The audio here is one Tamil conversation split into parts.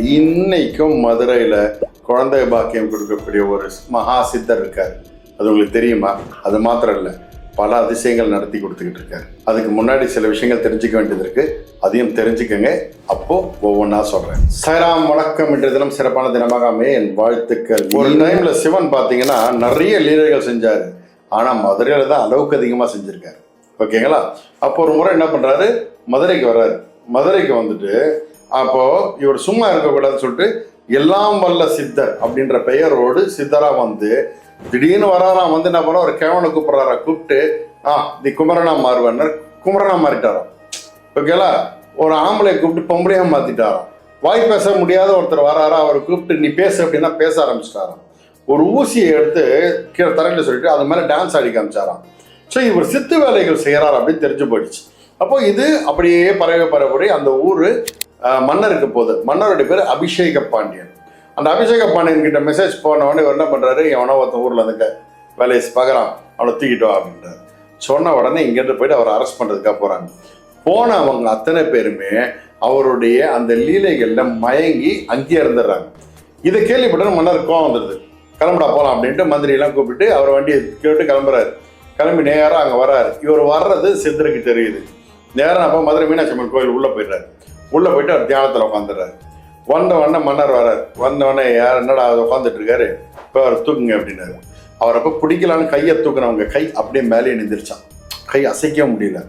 இன்னைக்கும் மதுரையில் குழந்தை பாக்கியம் கொடுக்கக்கூடிய ஒரு மகா சித்தர் இருக்கார். அது உங்களுக்கு தெரியுமா? அது மாத்திரம் இல்லை பல அதிசயங்கள் நடத்தி கொடுத்துக்கிட்டு இருக்காரு. அதுக்கு முன்னாடி சில விஷயங்கள் தெரிஞ்சுக்க வேண்டியது இருக்கு. அதையும் தெரிஞ்சுக்கங்க. அப்போ ஒவ்வொன்றா சொல்றேன். சைராம் வணக்கம் இன்றைய தினம் சிறப்பான தினமாக அமைய என் வாழ்த்துக்கள். ஒரு டைம்ல சிவன் பார்த்தீங்கன்னா நிறைய லீலைகள் செஞ்சாரு. ஆனா மதுரையில தான் அளவுக்கு அதிகமா செஞ்சிருக்காரு. ஓகேங்களா? அப்போ ஒரு முறை என்ன பண்றாரு? மதுரைக்கு வர்றாரு. மதுரைக்கு வந்துட்டு அப்போ இவர் சும்மா இருக்கக்கூடாதுன்னு சொல்லிட்டு எல்லாம் வல்ல சித்தர் அப்படின்ற பெயரோடு சித்தரா வந்து திடீர்னு வராராம் வந்து என்ன பண்ண ஒரு கேவனை கூப்பிடுறாரா? கூப்பிட்டு ஆ நீ குமரனா மாறுவன்னு. குமரனா மாறிட்டாராம். ஓகேங்களா ஒரு ஆம்பளை கூப்பிட்டு பொம்பளையா மாத்திட்டாராம். வாய் பேச முடியாத ஒருத்தர் வராரா? அவரை கூப்பிட்டு நீ பேசு அப்படின்னா பேச ஆரம்பிச்சிட்டாராம். ஒரு ஊசியை எடுத்து கீழே தரையில் சொல்லிட்டு அது மேலே டான்ஸ் ஆடி காமிச்சாராம். ஸோ இவர் சித்து வேலைகள் செய்கிறார் அப்படின்னு தெரிஞ்சு போயிடுச்சு. அப்போ இது அப்படியே பரவி பரவி அந்த ஊர் மன்னருக்கு போகுது மன்னருடைய பேர் அபிஷேக பாண்டியன். அந்த அபிஷேக பாண்டியன் கிட்ட மெசேஜ் போன உடனே இவர் என்ன பண்ணுறாரு எவனோ ஒருத்தன் ஊரில் இருந்துக்க வேலையை பார்க்குறான் அவனை தூக்கிட்டு வா அப்படின்றாரு. சொன்ன உடனே இங்கேருந்து போயிட்டு அவரை அரெஸ்ட் பண்ணுறதுக்காக போகிறாங்க போனவங்க அத்தனை பேருமே அவருடைய அந்த லீலைகளில் மயங்கி அங்கேயே இருந்துடுறாங்க. இதை கேள்விப்பட்ட மன்னர் கோவம் வந்துடுது. கிளம்புடா போகலாம் அப்படின்ட்டு மந்திரியெல்லாம் கூப்பிட்டு அவர் வண்டியை கேட்டு கிளம்புறாரு. கிளம்பி நேராக அங்கே வர்றாரு. இவர் வர்றது சித்தருக்கு தெரியுது. நேராக அப்போ மதுரை மீனாட்சி அம்மன் கோயில் உள்ளே போயிடுறாரு. உள்ளே போயிட்டு அவர் தியானத்தில் உட்காந்துடுறாரு வந்த உடனே மன்னர் வரார். வந்த உடனே யார் என்னடா உட்காந்துட்டு இருக்காரு இப்போ அவர் தூக்குங்க அப்படின்னாரு. அவர் அப்போ பிடிக்கலான்னு கையை தூக்குனவங்க கை அப்படியே மேலே நிந்திருச்சான் கை அசைக்க முடியல.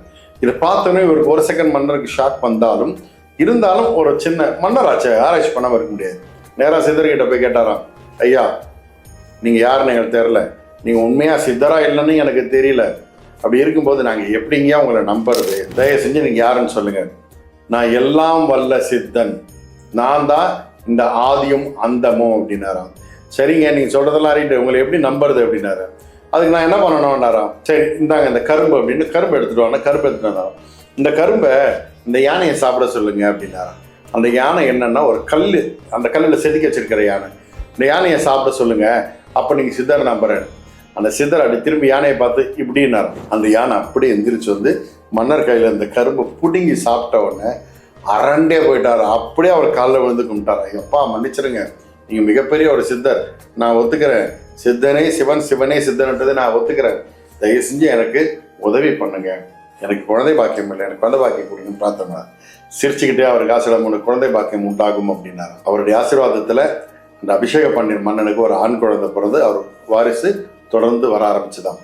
இதை பார்த்தோன்னே இவருக்கு ஒரு செகண்ட் மன்னருக்கு ஷாக் வந்தாலும் இருந்தாலும் ஒரு சின்ன மன்னர் ஆச்சு ஆராய்ச்சி பண்ணாமல் இருக்க முடியாது. நேராக சித்தர்கிட்ட போய் கேட்டாராம். ஐயா நீங்கள் யாருன்னு எனக்கு தெரில நீங்கள் உண்மையாக சித்தரா இல்லைன்னு எனக்கு தெரியல. அப்படி இருக்கும்போது நாங்கள் எப்படிங்க உங்களை நம்புறது? தயவு செஞ்சு நீங்கள் யாருன்னு சொல்லுங்கள் நான் எல்லாம் வல்ல சித்தன். நான் தான் இந்த ஆதியும் அந்தமும் அப்படின்னாராம். சரிங்க நீங்கள் சொல்கிறதெல்லாம் ரைட்டு உங்களை எப்படி நம்புறது அப்படின்னாரு. அதுக்கு நான் என்ன பண்ணணும்னாராம்? சரி இந்தாங்க இந்த கரும்பு அப்படின்னு கரும்பு எடுத்துட்டு வாங்க. கரும்பு எடுத்துட்டு வந்தாராம். இந்த கரும்பை இந்த யானையை சாப்பிட சொல்லுங்க அப்படின்னாராம். அந்த யானை என்னன்னா ஒரு கல் அந்த கல்லில் செதுக்கி வச்சிருக்கிற யானை. இந்த யானையை சாப்பிட சொல்லுங்க. அப்போ நீங்கள் சித்தரை நம்புறேன். அந்த சித்தர் அப்படி திரும்பி யானையை பார்த்து இப்படின்னாரு அந்த யானை அப்படியே எந்திரிச்சு வந்து மன்னர் கையில் இந்த கரும்பு பிடுங்கி சாப்பிட்ட உடனே அரண்டே போயிட்டார். அப்படியே அவர் காலில் விழுந்து கும்பிட்டாரு. எப்பா மன்னிச்சிருங்க. நீங்கள் மிகப்பெரிய ஒரு சித்தர். நான் ஒத்துக்கிறேன். சித்தனே சிவன் சிவனே சித்தன்ன்றதை நான் ஒத்துக்கிறேன். தயவு செஞ்சு எனக்கு உதவி பண்ணுங்க. எனக்கு குழந்தை பாக்கியம் இல்லை. எனக்கு குழந்தை பாக்கியம் கொடுங்க பிரார்த்தனை. சிரிச்சுக்கிட்டே அவருக்கு ஆசீர்வாதம் உனக்கு குழந்தை பாக்கியம் உண்டாகும் அப்படின்னாரு. அவருடைய ஆசீர்வாதத்தில் இந்த அபிஷேக பன்னீர் மன்னனுக்கு ஒரு ஆண் குழந்தை பிறந்து அவர் வாரிசு தொடர்ந்து வர ஆரம்பிச்சுதான்.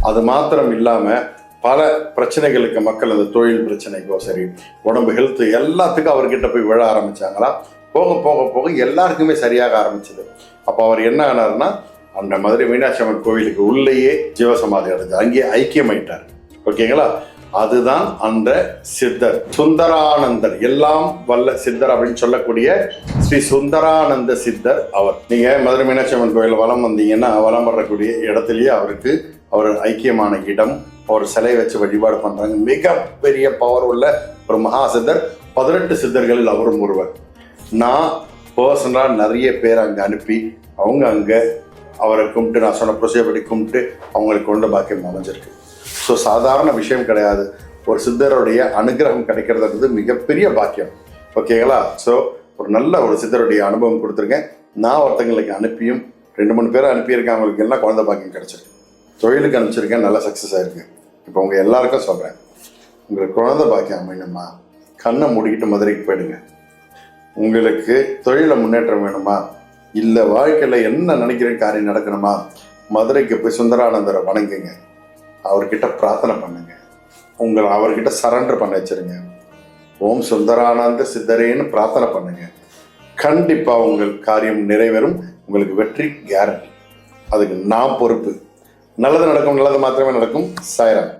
அது மாத்திரம் இல்லாமல் பல பிரச்சனைகளுக்கு மக்கள் அந்த தொழில் பிரச்சனைக்கோ சரி உடம்பு ஹெல்த் எல்லாத்துக்கும் அவர்கிட்ட போய் விழ ஆரம்பிச்சாங்களா? போக போக போக எல்லாருக்குமே சரியாக ஆரம்பிச்சது. அப்போ அவர் என்ன ஆனார்னா அந்த மதுரை மீனாட்சி அம்மன் கோவிலுக்கு உள்ளேயே ஜீவசமாதி அடைஞ்சு அங்கேயே ஐக்கியமாயிட்டார். ஓகேங்களா? அதுதான் அந்த சித்தர் சுந்தரானந்தர் எல்லாம் வல்ல சித்தர் அப்படின்னு சொல்லக்கூடிய ஸ்ரீ சுந்தரானந்த சித்தர் அவர். நீங்க மதுரை மீனாட்சி அம்மன் கோயில் வலம் வந்தீங்கன்னா வளம் வரக்கூடிய இடத்துலயே அவருக்கு அவர் ஐக்கியமான இடம் அவர் சிலை வச்சு வழிபாடு பண்றாங்க. மிகப்பெரிய பவர் உள்ள ஒரு மகா சித்தர். பதினெட்டு சித்தர்களில் அவரும் ஒருவர். நான் பர்சனலாக நிறைய பேர் அங்கே அனுப்பி அவங்க அங்கே அவரை கும்பிட்டு நான் சொன்ன ப்ரொசீஜர்படி கும்பிட்டு அவங்களுக்கு கொண்ட பாக்கியம் அமைஞ்சிருக்கு. ஸோ சாதாரண விஷயம் கிடையாது. ஒரு சித்தருடைய அனுகிரகம் கிடைக்கிறதுன்றது மிகப்பெரிய பாக்கியம். ஓகேங்களா ஸோ ஒரு நல்ல ஒரு சித்தருடைய அனுபவம் கொடுத்துருக்கேன். நான் ஒருத்தங்களுக்கு அனுப்பியும் ரெண்டு மூணு பேரை அனுப்பியிருக்கேன். அவங்களுக்கு எல்லாம் குழந்தை பாக்கியம் கிடைச்சிருக்கு. தொழிலுக்கு அனுப்பிச்சிருக்கேன் நல்லா சக்ஸஸ் ஆகிருக்கு இப்போ உங்கள் எல்லாருக்கும் சொல்கிறேன் உங்களுக்கு குழந்தை பாக்கியம் அமையணுமா? கண்ணை மூடிக்கிட்டு மதுரைக்கு போயிடுங்க. உங்களுக்கு தொழில முன்னேற்றம் வேணுமா? இல்லை வாழ்க்கையில் என்ன நினைக்கிற காரியம் நடக்கணுமா? மதுரைக்கு போய் சுந்தரானந்தரை வணங்குங்க. அவர்கிட்ட பிரார்த்தனை பண்ணுங்க. உங்களை அவர்கிட்ட சரண்டர் பண்ண வச்சிருங்க. ஓம் சுந்தரானந்த சித்தரேன்னு பிரார்த்தனை பண்ணுங்க. கண்டிப்பா உங்கள் காரியம் நிறைவேறும். உங்களுக்கு வெற்றி கேரண்டி அதுக்கு நான் பொறுப்பு. நல்லது நடக்கும் நல்லது மாத்திரமே நடக்கும். சாயரம்.